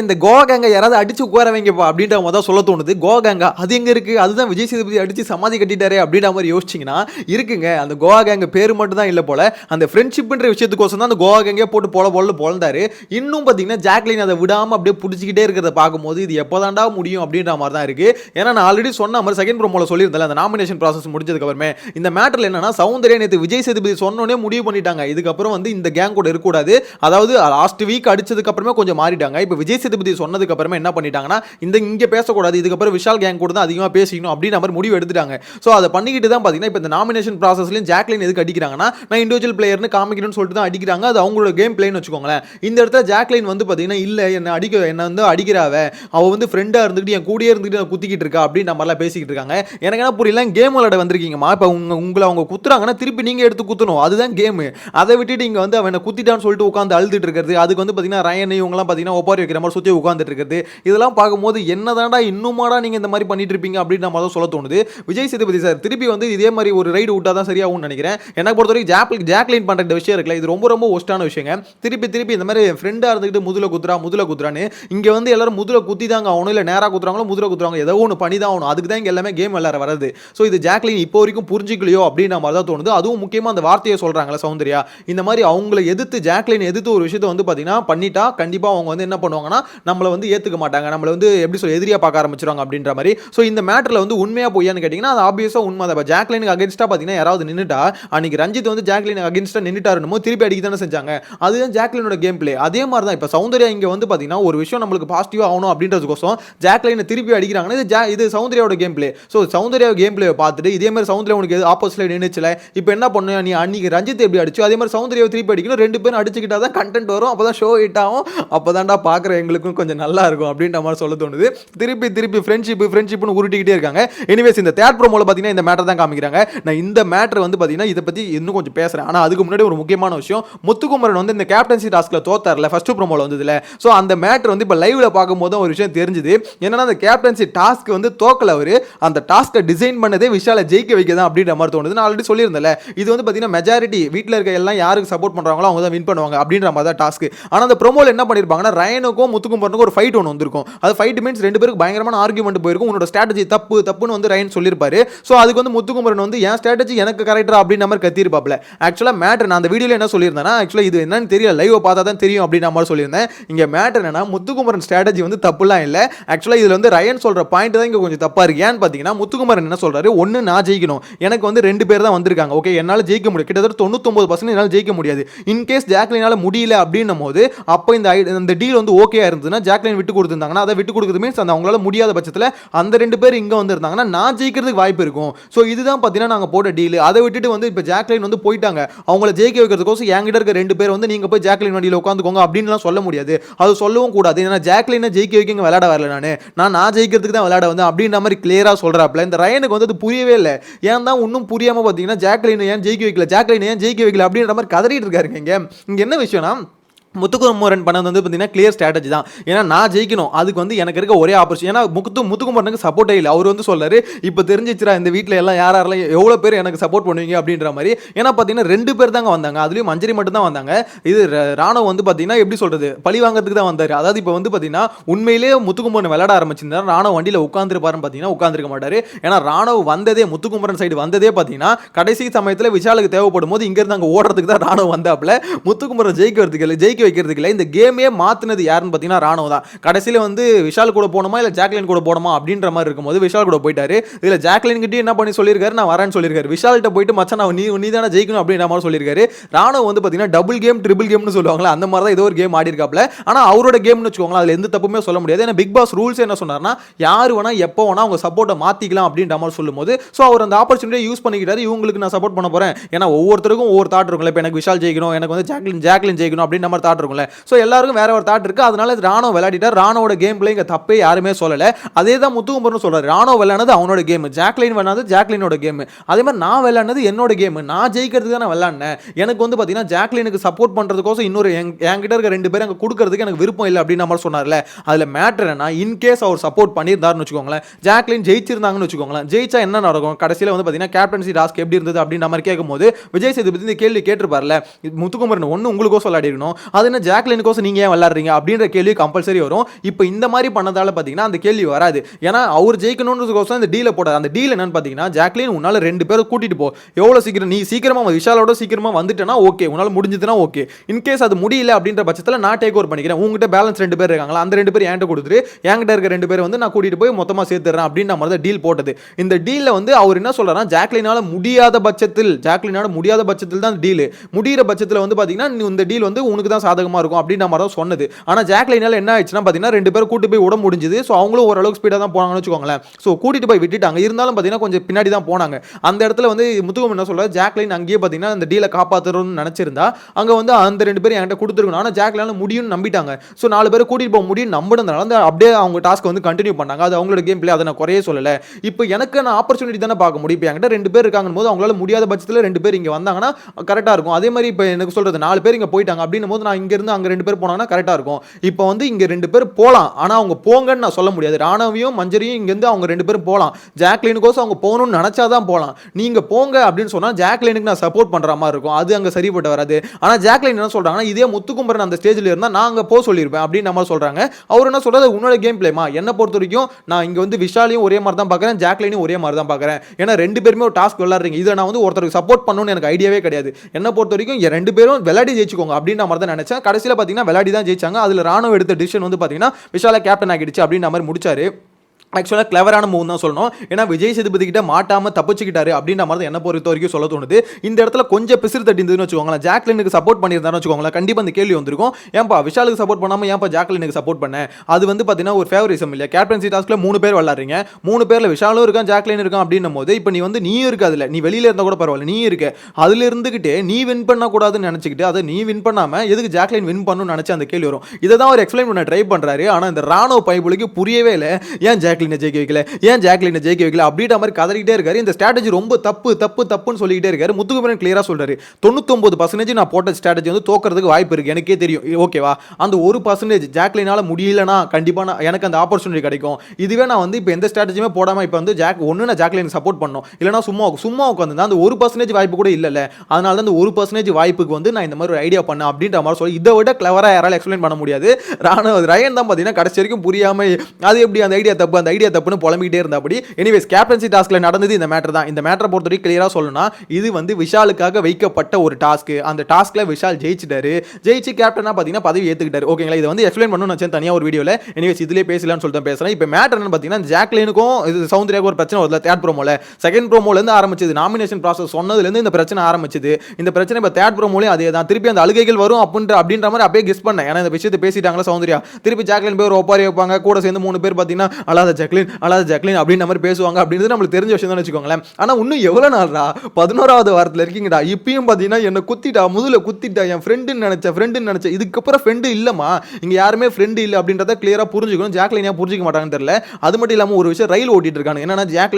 இந்த கோவா யாராவது அடிச்சு உட்கார வைங்கப்பா அப்படின்ற மாதிரி தான் சொல்ல தோணுது. கோகங்கா அது எங்க இருக்கு? அதுதான் விஜய் சேதுபதி அடிச்சு சமாதி கட்டிட்டாரு அப்படின்ற மாதிரி யோசிச்சிங்கன்னா இருக்குங்க. அந்த கோகங்க பேர் மட்டும் தான் இல்லை போல. அந்த ஃப்ரெண்ட்ஷிப்ன்ற விஷயத்துக்கோசம் தான் அந்த கோகங்கே போட்டு போல போல பொழந்தாரு இன்னும் பார்த்தீங்கன்னா ஜாக்லின் அதை விடாம அப்படியே பிடிச்சிக்கிட்டே இருக்கிறத பார்க்கும்போது இது எப்போதாண்டா முடியும் அப்படின்ற மாதிரி தான் இருக்கு. ஏன்னா நான் ஆல்ரெடி சொன்ன மாதிரி செகண்ட் ப்ரோமோல சொல்லியிருந்தேன் அந்த நாமினேஷன் ப்ராசஸ் முடிஞ்சதுக்கு அப்புறமே. இந்த மேட்டர்ல என்னன்னா சௌந்தர்யா நேற்று விஜய் சேதுபதி சொன்னோன்னே முடிவு பண்ணிட்டாங்க. இதுக்கப்புறம் வந்து இந்த கேங் கூட இருக்கக்கூடாது. அதாவது லாஸ்ட் வீக் அடிச்சதுக்கு அப்புறமே கொஞ்சம் மாறிட்டாங்க. இப்போ விஜய் சேதுபதி சொன்னதுக்கு அப்புறமே என்ன பண்ணிட்டாங்கன்னா இந்த இங்கே பேசக்கூடாது இதுக்கப்புறம் விஷால் கேங் கூட தான் அதிகமாக பேசிக்கணும் அப்படின்ற மாதிரி முடிவு எடுத்துட்டாங்க. ஸோ அதை பண்ணிக்கிட்டு தான் பார்த்தீங்கன்னா இப்போ இந்த நாமினேஷன் ப்ராசஸ்லையும் ஜாக்லின் எதுக்கு அடிக்கிறாங்கன்னா நான் இண்டிவிஜுவல் பிளேயர்னு காமிக்கணும்னு சொல்லிட்டு தான் அடிக்கிறாங்க. அது அவங்களோட கேம் பிளேன்னு வச்சுக்கோங்களேன். இந்த இடத்துல ஜாக்லின் வந்து பார்த்தீங்கன்னா இல்லை என்ன அடிக்க என்ன வந்து அடிக்கிறாவ. அவ வந்து ஃப்ரெண்டாக இருந்துக்கிட்டு என் கூடயே இருந்துக்கிட்டு நான் குத்திக்கிட்டு இருக்கா அப்படின்னு நம்மளாம் பேசிக்கிட்டு இருக்காங்க. எனக்கு என்ன புரியல கேம் விளாட வந்திருக்கீங்கம்மா. இப்போ உங்க உங்களை அவங்க குத்துறாங்கன்னா திருப்பி நீங்கள் எடுத்து குத்தணும். அதுதான் கேமு அதை விட்டுட்டு இங்கே வந்து அவனை குத்திட்டான்னு சொல்லிட்டு உட்காந்து அழுதுட்டு இருக்கிறது. அதுக்கு வந்து பார்த்தீங்கன்னா ரயன் இவங்கலாம் பார்த்தீங்கன்னா ஒப்பாரி வைக்கிற மாதிரி சுற்றி உட்காந்துட்டு இருக்கிறது இதெல்லாம் பார்க்கும்போது என்னதான்டா இன்னுமாடா நீங்கள் இந்த மாதிரி பண்ணிட்டு இருப்பீங்க அப்படின்னு நம்ம தான் சொல்ல தோணுது. விஜய் சேதுபதி சார் திருப்பி வந்து இதே மாதிரி ஒரு ரைடு விட்டா தான் சரியாகும்னு நினைக்கிறேன். எனக்கு பொறுத்த வரைக்கும் ஜாப்லின் ஜாக்லின் பண்ணுற இந்த விஷயம் இருக்குல்ல இது ரொம்ப ரொம்ப ஒஸ்டான விஷயங்க. திருப்பி திருப்பி இந்த மாதிரி ஃப்ரெண்டாக இருந்துக்கிட்டு முதுல குத்துறா முதுல குத்துறான்னு இங்கே வந்து எல்லாரும் முதுல குத்தி தாங்க ஆகணும் இல்லை நேராக குத்துறாங்களோ முதுல குத்துறாங்க ஏதோ ஒன்று பண்ணி தான் ஆகணும். அதுக்கு தான் இங்கே எல்லாமே கேம் விளாட வரது ஸோ இது ஜாக்லின் இப்போ வரைக்கும் புரிஞ்சிக்கலையோ அப்படின்னு மாதிரி தான் தோணுது. அதுவும் முக்கியமாக அந்த வார்த்தையை சொல்கிறாங்களே சௌந்தர்யா இந்த மாதிரி அவங்கள எதிர்த்து ஜாக்லின் எதிர்த்து ஒரு விஷயத்தை வந்து பார்த்தீங்கன்னா பண்ணிட்டா கண்டிப்பாக அவங்க வந்து என்ன பண்ணுவாங்கன்னா நம்மளை வந்து ஏற்றுக்க மாட்டாங்க. நம்மளை வந்து எப்படி சொல்ல எதிரியாக பார்க்க ஆரம்பிச்சிருவாங்க அப்படின்ற மாதிரி. ஸோ இந்த மேட்டரில் வந்து உண்மையாக பொய்யான்னு கேட்டிங்கன்னா அது ஆப்வியஸாக உண்மை தான். இப்போ ஜாக்லினுக்கு அகேன்ஸ்டாக பார்த்தீங்கன்னா யாராவது நின்றுட்டா அன்னைக்கு ரஞ்சித் வந்து ஜாக்லின் அகேன்ஸ்டாக நின்றுட்டாருமோ திருப்பி அடிக்க தானே செஞ்சாங்க. அதுதான் ஜாக்லினோட கேம் பிளே அதே மாதிரி தான் இப்போ சௌந்தர்யா இங்கே வந்து பார்த்தீங்கன்னா ஒரு விஷயம் நம்மளுக்கு பாசிட்டிவாக ஆகணும் அப்படின்றதுக்கோசம் ஜாக்லினை திருப்பி அடிக்கிறாங்கன்னா இது ஜா இது சௌந்தர்யாவோட game play so Soundarya game play பார்த்துட்டு இதே மாதிரி சௌந்தர்யா உனக்கு ஆப்போசிட்டில் நின்றுச்சில இப்போ என்ன பண்ணு நீ அன்னைக்கு ரஞ்சித் எப்படி அடிச்சோ அதே மாதிரி சௌந்தர்யாவை திருப்பி அடிக்கணும் ரெண்டு பேரும் அடிச்சுக்கிட்டா தான் கண்டென்ட் வரும். அப்போ தான் ஷோ ஹிட் ஆகும். அப்போ தான்டா பார்க்குற எங்களுக்கும் கொஞ்சம் நல்லா இருக்கும் அப்படின்ற மாதிரி சொல்ல தோணுது. திருப்பி திருப்பி ஃப்ரெண்ட்ஷிப் ஃப்ரெண்ட்ஷிப்னு உருட்டிக்கிட்டே இருக்காங்க. எனிவேஸ் இந்த தேட் ப்ரோமோவில் பார்த்தீங்கன்னா இந்த மேட்டர் தான் காமிக்கிறாங்க. நான் இந்த மேட்டர் வந்து பார்த்தீங்கன்னா இதை பற்றி இன்னும் கொஞ்சம் பேசுகிறேன் ஆனால் அதுக்கு முன்னாடி ஒரு முக்கியமான விஷயம். முத்துக்குமரன் வந்து இந்த கேப்டன்சி டாஸ்க்கில் தோத்தார்ல ஃபர்ஸ்ட் ப்ரோமோவில் வந்ததில்ல ஸோ அந்த மேட்டர் வந்து இப்போ லைவில் பார்க்கும்போது ஒரு விஷயம் தெரிஞ்சுது. என்னன்னா அந்த கேப்டன்சி டாஸ்க் வந்து தோக்கல அவர். அந்த டாஸ்க்கை டிசைன் பண்ணதே விஷாலை ஜெயிக்க வைக்க தான் அப்படின்ற மாதிரி தோணுது. நான் ஆல்ரெடி சொல்லியிருந்தேன்ல. இது வந்து பார்த்தீங்கன்னா மெஜாரிட்டி வீட்டில் இருக்க எல்லாம் யாருக்கு சப்போர்ட் பண்ணுறாங்களோ அவங்க தான் வின் பண்ணுவாங்க அப்படின்ற மாதிரி தான் டாஸ்க் ஆனால் அந்த ப்ரோமோவில் என்ன பண்ணியிருப்பாங்கன்னா ரயனுக்கும் முத்துக்குமரனுக்கும் ஒரு ஃபைட் ஒன்று வந்திருக்கும். அது ஃபைட் மீன்ஸ் ரெண்டு பேருக்கு பயங்கரமான ஆர்குமெண்ட் போயிருக்கும். உன்னோட ஸ்ட்ராட்டஜி தப்பு தப்புன்னு வந்து ரயன் சொல்லியிருப்பாரு. ஸோ அதுக்கு வந்து முத்துக்குமரன் வந்து என் ஸ்ட்ராட்டஜி எனக்கு கரெக்டா அப்படின்ற மாதிரி கத்திருப்பாப்ல ஆக்சுவலாக மேட்டர் நான் அந்த வீடியோவில் என்ன சொல்லியிருந்தேன்னா ஆக்சுவலாக இது என்னன்னு தெரியல. லைவ் பார்த்தா தான் தெரியும் அப்படின்ற மாதிரி சொல்லியிருந்தேன். இங்கே மேட்டர் என்னன்னா முத்துக்குமரன் ஸ்ட்ராட்டஜி வந்து தப்புலாம் இல்லை. ஆக்சுவலாக இதில் வந்து ரயன் சொல்கிற பாயிண்ட் தான் இங்கே கொஞ்சம் தப்பாக இருக்கு. ஏன்னு பார்த்தீங்கன்னா முத்துக்குமரன் என்ன சொல்கிறாரு ஒன்று நான் ஜெயிக்கணும். எனக்கு வந்து ரெண்டு பேர் தான் வந்திருக்காங்க. ஓகே என்னால் ஜெயிக்க முடியும் கிட்டத்தட்ட தொண்ணூத்தொம்பது பர்சன்ட் என்னால் ஜெயிக்க முடியாது. இன்கேஸ் ஜாக்லினால் முடியல அப்படின்னும் போது அப்போ இந்த இந்த டீல் வந்து ஓகே இருந்ததுன்னா ஜாக்லின் விட்டு கொடுத்துருந்தாங்கன்னா அதை விட்டு கொடுக்குறது மீன்ஸ் அந்த அவங்களால முடியாத பட்சத்தில் அந்த ரெண்டு பேர் இங்கே வந்திருந்தாங்கன்னா நான் ஜெயிக்கிறதுக்கு வாய்ப்பு இருக்கும். ஸோ இதுதான் பார்த்தீங்கன்னா நாங்கள் போட்ட டீல் அதை விட்டுட்டு வந்து இப்போ ஜாக்லின் வந்து போயிட்டாங்க. அவங்கள ஜெயிக்க வைக்கிறதுக்கோசம் என்கிட்ட இருக்க ரெண்டு பேர் வந்து நீங்கள் போய் ஜாக்லின் வண்டியில் உட்காந்துக்கோங்க அப்படின்லாம் சொல்ல முடியாது. அது சொல்லவும் கூடாது. ஏன்னா ஜாக்லினை ஜெயிக்க வைக்க விளாட விளையாட வரல நான். நான் நான் ஜெயிக்கிறதுக்கு தான் விளையாட வந்தேன் அப்படின்ற மாதிரி கிளியராக சொல்கிறாப்ல இந்த ரயனுக்கு வந்து அது புரியவே இல்லை. ஏன் தான் இன்னும் புரியாமல் பார்த்தீங்கன்னா ஜாக்லின் ஏன் ஜெயிக்க வைக்கல? ஜாக்லின் ஏன் ஜெயிக்க வைக்கல? அப்படின்ற மாதிரி கதறிட்டு இருக்காருங்க இங்கே. இங்கே என்ன விஷயம்னா முத்துக்குமரன் பண்ணது வந்து பார்த்தீங்கன்னா கிளியர் ஸ்ட்ராட்டஜி தான். ஏன்னா நான் ஜெயிக்கணும். அதுக்கு வந்து எனக்கு இருக்க ஒரே ஆப்பர்ச்சுனிட்டி ஏன்னா முத்து முத்துக்குமரனுக்கு சப்போர்ட்டே இல்லை. அவர் வந்து சொல்றாரு இப்போ தெரிஞ்சிச்சுரா இந்த வீட்டில் எல்லாம் யார் யாரெல்லாம் எவ்வளோ பேர் எனக்கு சப்போர்ட் பண்ணுவீங்க? அப்படின்ற மாதிரி. ஏன்னா பார்த்தீங்கன்னா ரெண்டு பேர் தாங்க வந்தாங்க. அதுலேயும் மஞ்சரி மட்டும் தான் வந்தாங்க. இது ர- ராணுவ வந்து பார்த்தீங்கன்னா எப்படி சொல்கிறது பழி வாங்குறதுக்கு தான் வந்தார். அதாவது இப்போ வந்து பார்த்தீங்கன்னா உண்மையிலேயே முத்துக்குமரன் விளாட ஆரம்பிச்சிருந்தா ராணுவ வண்டியில் உட்காந்துருப்பாருன்னு பார்த்தீங்கன்னா உட்காந்துருக்க மாட்டார். ஏன்னா ராணுவ வந்ததே முத்துக்குமரன் சைடு வந்ததே பார்த்தீங்கன்னா கடைசி சமயத்தில் விஷாலுக்கு தேவைப்படும் போது இங்கேருந்து அங்கே ஓடுறதுக்கு தான் ராணுவ வந்தாப்புல. முத்துக்குமரன் ஜெயிக்கிறதுக்கு இல்லை. ஜெயிக்க வைக்கிறதுக்கு இல்லை. இந்த கேமே மாற்றினது யாருன்னு பார்த்தீங்கன்னா ராணுவ தான். கடைசியில் வந்து விஷால் கூட போகணுமா இல்லை ஜாக்லின் கூட போகணுமா அப்படின்ற மாதிரி இருக்கும்போது விஷால் கூட போயிட்டாரு. இதில் ஜாக்லின் கிட்டே என்ன பண்ணி சொல்லியிருக்காரு? நான் வரேன்னு சொல்லியிருக்காரு. விஷால்கிட்ட போயிட்டு மச்சான் நான் நீ நீ தானே ஜெயிக்கணும் அப்படின்ற மாதிரி சொல்லியிருக்காரு. ராணுவ வந்து பார்த்தீங்கன்னா டபுள் கேம் ட்ரிபிள் கேம்னு சொல்லுவாங்களா அந்த மாதிரி தான் ஏதோ ஒரு கேம் ஆடி இருக்காப்ல ஆனால் அவரோட கேம்னு வச்சுக்கோங்களேன் அதில் எந்த தப்புமே சொல்ல முடியாது. ஏன்னா பிக் பாஸ் ரூல்ஸ் என்ன சொன்னார்னா யார் வேணா எப்போ வேணா அவங்க சப்போர்ட்டை மாற்றிக்கலாம் அப்படின்ற மாதிரி சொல்லும்போது ஸோ அவர் அந்த ஆப்பர்ச்சுனிட்டியை யூஸ் பண்ணிக்கிட்டாரு. இவங்களுக்கு நான் சப்போர்ட் பண்ண போகிறேன் ஏன்னா ஒவ்வொருத்தருக்கும் ஒவ்வொரு தாட் இருக்கும்ல. இப்போ எனக்கு விஷால் ஜெயிக்கணும் எனக்கு வந்து ஜாக்லின் ஜாக்லின் ஜெயிக்கணும் அப்படின்ற மாதிரி தாட் இருக்கும்ல. ஸோ எல்லாருக்கும் வேற ஒரு தாட் இருக்கு. அதனால ராணோ விளையாடிட்டார். ராணோட கேம் பிளே இங்கே தப்பே யாருமே சொல்லலை. அதே தான் முத்துகுமரன் சொல்றாரு. ராணோ விளையாடுனது அவனோட கேம் ஜாக்லின் விளையாடுனது ஜாக்லினோட கேம் அதே மாதிரி நான் விளையாடுனது என்னோட கேம் நான் ஜெயிக்கிறதுக்கு தான் நான் விளையாடினேன். எனக்கு வந்து பார்த்தீங்கன்னா ஜாக்லினுக்கு சப்போர்ட் பண்ணுறதுக்கோசம் இன்னொரு என் என்கிட்ட இருக்க ரெண்டு பேரும் அங்கே கொடுக்கறதுக்கு எனக்கு விருப்பம் இல்லை அப்படின்னு நம்ம சொன்னார்ல. அதில் மேட்ரு என்ன இன்கேஸ் அவர் சப்போர்ட் பண்ணியிருந்தாருன்னு வச்சுக்கோங்களேன் ஜாக்லின் ஜெயிச்சிருந்தாங்கன்னு வச்சுக்கோங்களேன் ஜெயிச்சா என்ன நடக்கும்? கடைசியில் வந்து பார்த்தீங்கன்னா கேப்டன்சி டாஸ்க் எப்படி இருந்தது அப்படின்ற மாதிரி கேட்கும்போது விஜய் சேதுபதி இந்த கேள்வி கேட்டிருப்பார்ல முத்துக்குமரன் ஒன்று உங்களுக்கோ விளையாடிருக்கணும். அது என்ன ஜாக்லினுக்கோசம் நீங்கள் ஏன் விளாட்றீங்க அப்படின்ற கேள்வி கம்பல்சரி வரும். இப்போ இந்த மாதிரி பண்ணதால பார்த்தீங்கன்னா அந்த கேள்வி வராது. ஏன்னா அவர் ஜெயிக்கணுன்றதுக்கோசம் இந்த டீலை போடாது. அந்த டீல் என்னன்னு பார்த்தீங்கன்னா ஜாக்லின் உன்னால ரெண்டு பேரும் கூட்டிட்டு போ. எவ்வளோ சீக்கிரம் நீ சீக்கிரமாக வந்து விஷாலோட சீக்கிரமாக வந்துட்டேன்னா ஓகே உன்னால் முடிஞ்சதுன்னா ஓகே இன்கேஸ் அது முடியல அப்படின்ற பட்சத்தில் நான் டேக் ஓவர் பண்ணிக்கிறேன். உங்ககிட்ட பேலன்ஸ் ரெண்டு பேர் இருக்காங்களா? அந்த ரெண்டு பேர் என்கிட்ட கொடுத்துட்டு என்கிட்ட இருக்க ரெண்டு பேர் வந்து நான் கூட்டிட்டு போய் மொத்தமாக சேர்த்துறேன் அப்படின்ற மாதிரி தான் டீல் போட்டது. இந்த டீலில் வந்து அவர் என்ன சொல்றாருன்னா ஜாக்லினால் முடியாத பட்சத்தில் ஜாக்லினால் முடியாத பட்சத்தில் தான் டீல் முடியிற பட்சத்தில் வந்து பார்த்தீங்கன்னா நீ இந்த டீல் வந்து உனக்கு தான் சாதகமாக இருக்கும் அப்படின்ற மாதிரி தான் சொன்னது. ஆனால் ஜாக்லைனால் என்ன ஆயிடுச்சுன்னா பார்த்தீங்கன்னா ரெண்டு பேரும் கூட்டு போய் விட முடிஞ்சது. ஸோ அவங்களும் ஓரளவுக்கு ஸ்பீடாக தான் போனாங்கன்னு வச்சுக்கோங்களேன். ஸோ கூட்டிட்டு போய் விட்டுட்டாங்க. இருந்தாலும் பார்த்தீங்கன்னா கொஞ்சம் பின்னாடி தான் போனாங்க. அந்த இடத்துல வந்து முத்துகம் என்ன சொல்கிறார் ஜாக்லைன் அங்கேயே பார்த்தீங்கன்னா அந்த டீலை காப்பாற்றணும்னு நினச்சிருந்தா அங்கே வந்து அந்த ரெண்டு பேரும் என்கிட்ட கொடுத்துருக்கணும். ஆனால் ஜாக்லினால முடியும்னு நம்பிட்டாங்க. ஸோ நாலு பேர் கூட்டிட்டு போக முடியும். நம்பினதுனால அந்த அப்படியே அவங்க டாஸ்க் வந்து கண்டினியூ பண்ணாங்க. அது அவங்களோட கேம் பிளே அதை நான் குறைய சொல்லலை. இப்போ எனக்கு நான் ஆப்பர்ச்சுனிட்டி தானே பார்க்க முடியும். இப்போ என்கிட்ட ரெண்டு பேர் இருக்காங்க போது அவங்களால முடியாத பட்சத்தில் ரெண்டு பேர் இங்கே வந்தாங்கன்னா கரெக்டாக இருக்கும். அதே மாதிரி இப்போ எனக்கு சொல்கிறது நாலு பேர் இங்கே போயிட்டாங்க. அப்படின்னும் போது நான் இங்கேருந்து அங்கே ரெண்டு பேர் போனாங்கன்னா கரெக்டாக இருக்கும். இப்போ வந்து இங்கே ரெண்டு பேர் போகலாம் ஆனால் அவங்க போங்கன்னு நான் சொல்ல முடியாது. ராணவியும் மஞ்சரியும் இங்கேருந்து அவங்க ரெண்டு பேரும் போகலாம் ஜாக்லினுக்கோசம் அவங்க போகணும்னு நினச்சா தான் போகலாம் நீங்கள் போங்க அப்படின்னு சொன்னால் ஜாக்லினுக்கு நான் சப்போர்ட் பண்ணுற மாதிரி இருக்கும். அது அங்கே சரிப்பட்டு வராது. ஆனால் ஜாக்லின் என்ன சொல்கிறாங்கன்னா இதே முத்துக்கும்பரன் அந்த ஸ்டேஜில் இருந்தால் நான் அங்கே போக சொல்லியிருப்பேன். அப்படின்னு நம்ம சொல்கிறாங்க அவர் என்ன சொல்றது உன்னோட கேம் பிளேமா என்ன பொறுத்த வரைக்கும் நான் இங்கே வந்து விஷாலையும் ஒரே மாதிரி தான் பார்க்குறேன் ஜாக்லினையும் ஒரே மாதிரி தான் பார்க்குறேன் ஏன்னா ரெண்டு பேருமே ஒரு டாஸ்க் விளாட்றீங்க இதை நான் வந்து ஒருத்தருக்கு சப்போர்ட் பண்ணணும்னு எனக்கு ஐடியாவே கிடையாது. என்னை பொறுத்த வரைக்கும் ரெண்டு பேரும் விளையாடி ஜெயிச்சுக்கோங்க அப்படின்ற மாதிரி தான் நினச்சேன். கடைசியில் பார்த்தீங்கன்னா விளையாடி தான் ஜெயிச்சாங்க. அதில் ராணுவ எடுத்த டிசிஷன் வந்து பார்த்தீங்கன்னா விஷால கேப்டன் ஆகிடுச்சு அப்படின்ற மாதிரி முடிச்சாரு. ஆக்சுவலாக கிளவரான மூவ் தான் சொல்லணும். ஏன்னா விஜய் சேதுபதி கிட்ட மாட்டாம தப்பிச்சுக்கிட்டாரு அப்படின்ற மாதிரி தான் என்ன பொறுத்த வரைக்கும் சொல்ல தோணுது. இந்த இடத்துல கொஞ்சம் பிசிறு தட்டி இருந்ததுன்னு வச்சுக்கோங்களேன். ஜாக்லினுக்கு சப்போர்ட் பண்ணியிருந்தான்னு வச்சுக்கோங்களேன். கண்டிப்பாக அந்த கேள்வி வந்திருக்கும். ஏன்பா விஷாலுக்கு சப்போர்ட் பண்ணாமல் ஏன்பா ஜாக்லினுக்கு சப்போர்ட் பண்ணேன் அது வந்து பார்த்தீங்கன்னா ஒரு ஃபேவரிசம் இல்லையா? கேப்டன்சி டாஸ்க்கில் மூணு பேர் விளாட்றீங்க மூணு பேரில் விஷாலும் இருக்கான் ஜாக்லின் இருக்கான் அப்படின்னும் போது இப்போ நீ வந்து நீயும் இருக்க அதில் நீ வெளியில் இருந்தால் கூட பரவாயில்ல. நீ இருக்க. அதில் இருந்துகிட்டே நீ வின் பண்ணக்கூடாதுன்னு நினச்சிக்கிட்டு அதை நீ வின் பண்ணாமல் எதுக்கு ஜாக்லின் வின் பண்ணணும்னு நினச்சி அந்த கேள்வி வரும். இதை தான் அவர் எக்ஸ்பிளைன் பண்ண ட்ரை பண்ணுறாரு ஆனால் இந்த ராணுவ பைபிளுக்கு புரியவே இல்லை. ஏன் ஜாக் ஜாக்லினை ஜெயிக்க வைக்கல? ஏன் ஜாக்லினை ஜெயிக்க வைக்கல? அப்படின்ற மாதிரி கதறிக்கிட்டே இருக்காரு. இந்த ஸ்ட்ராட்டஜி ரொம்ப தப்பு தப்பு தப்புன்னு சொல்லிக்கிட்டே இருக்காரு. முத்துக்குமரன் கிளியரா சொல்றாரு. தொண்ணூத்தொன்பது பர்சன்டேஜ் நான் போட்ட ஸ்ட்ராட்டஜி வந்து தோக்கிறதுக்கு வாய்ப்பு இருக்கு. எனக்கே தெரியும். ஓகேவா அந்த ஒரு பர்சன்டேஜ் ஜாக்லினால முடியலனா கண்டிப்பா நான் எனக்கு அந்த ஆப்பர்ச்சுனிட்டி கிடைக்கும். இதுவே நான் வந்து இப்போ எந்த ஸ்ட்ராட்டஜியுமே போடாம இப்போ வந்து ஜாக் ஒன்று நான் ஜாக்லினுக்கு சப்போர்ட் பண்ணோம் இல்லைனா சும்மா சும்மா உட்காந்து அந்த ஒரு பர்சன்டேஜ் வாய்ப்பு கூட இல்லைல்ல. அதனால தான் அந்த ஒரு பர்சன்டேஜ் வாய்ப்புக்கு வந்து நான் இந்த மாதிரி ஒரு ஐடியா பண்ணேன் அப்படின்ற மாதிரி சொல்லி இதை விட கிளவராக யாரால எக்ஸ்பிளைன் பண்ண முடியாது. ராணுவ ரயன் தான் பார்த்தீங்கன்னா கடைசி வரைக்கும் புரியாம அது எப்படி அந்த ஐடியா தப்பு அந்த ஐடியா தப்புன்னு புலம்பிக்கிட்டே இருந்தபடி எனிவேஸ் கேப்டன்சி டாஸ்க்ல நடந்தது இந்த மேட்டர் தான். இந்த மேட்டரை பொறுத்த வரைக்கும் கிளியராக சொல்லணும்னா இது வந்து விஷாலுக்காக வைக்கப்பட்ட ஒரு டாஸ்க் அந்த டாஸ்க்ல விஷால் ஜெயிச்சிட்டாரு. ஜெயிச்சு கேப்டனா பார்த்தீங்கன்னா பதவி ஏற்றுக்கிட்டாரு ஓகேங்களா இதை வந்து எக்ஸ்பிளைன் பண்ணணும் நினச்சேன் தனியாக ஒரு வீடியோவில் எனிவேஸ் இதுலேயே பேசலாம்னு சொல்லிட்டு பேசுகிறேன் இப்போ மேட்டர் என்னன்னு பார்த்தீங்கன்னா ஜாக்லினுக்கும் இது சௌந்தர்யாவுக்கும் ஒரு பிரச்சனை வருது தேர்ட் ப்ரோமோல செகண்ட் ப்ரோமோலேருந்து ஆரம்பிச்சது நாமினேஷன் ப்ராசஸ் சொன்னதுலேருந்து இந்த பிரச்சனை ஆரம்பிச்சது. இந்த பிரச்சனை இப்போ தேர்ட் ப்ரோமோலையும் அதே தான் திருப்பி அந்த அழுகைகள் வரும் அப்படின்ற அப்படின்ற மாதிரி அப்படியே கெஸ் பண்ணேன். ஏன்னா இந்த விஷயத்தை பேசிட்டாங்களா சௌந்தர்யா திருப்பி ஜாக்லின் போய் ஒரு ஒப்பாரி வைப்பாங்க. கூட சேர்ந்து மூணு பேர் பார்த்தீங்கன்னா அல்லாத ஜாக்லின் அழாத ஜாக்லின் அப்படின்ற மாதிரி பேசுவாங்க அப்படின்றது நம்மளுக்கு தெரிஞ்ச விஷயம் தான் வச்சுக்கோங்களேன். ஆனால் இன்னும் எவ்வளோ நாள்டா பதினோராவது வாரத்தில் இருக்கீங்கடா. இப்பயும் பார்த்தீங்கன்னா என்னை குத்திட்டா முதல்ல குத்திட்டா என் ஃப்ரெண்டுன்னு நினச்சேன் ஃப்ரெண்டுன்னு நினச்சேன் இதுக்கப்புறம் ஃப்ரெண்டு இல்லைம்மா. இங்கே யாருமே ஃப்ரெண்டு இல்லை அப்படின்றத கிளியராக புரிஞ்சுக்கணும். ஜாக்லின் ஏன் புரிஞ்சிக்க மாட்டாங்கன்னு தெரியல. அது மட்டும் இல்லாமல் ஒரு விஷயம் ரயில் ஓட்டிட்டு இருக்காங்க என்னன்னா ஜாக்லின்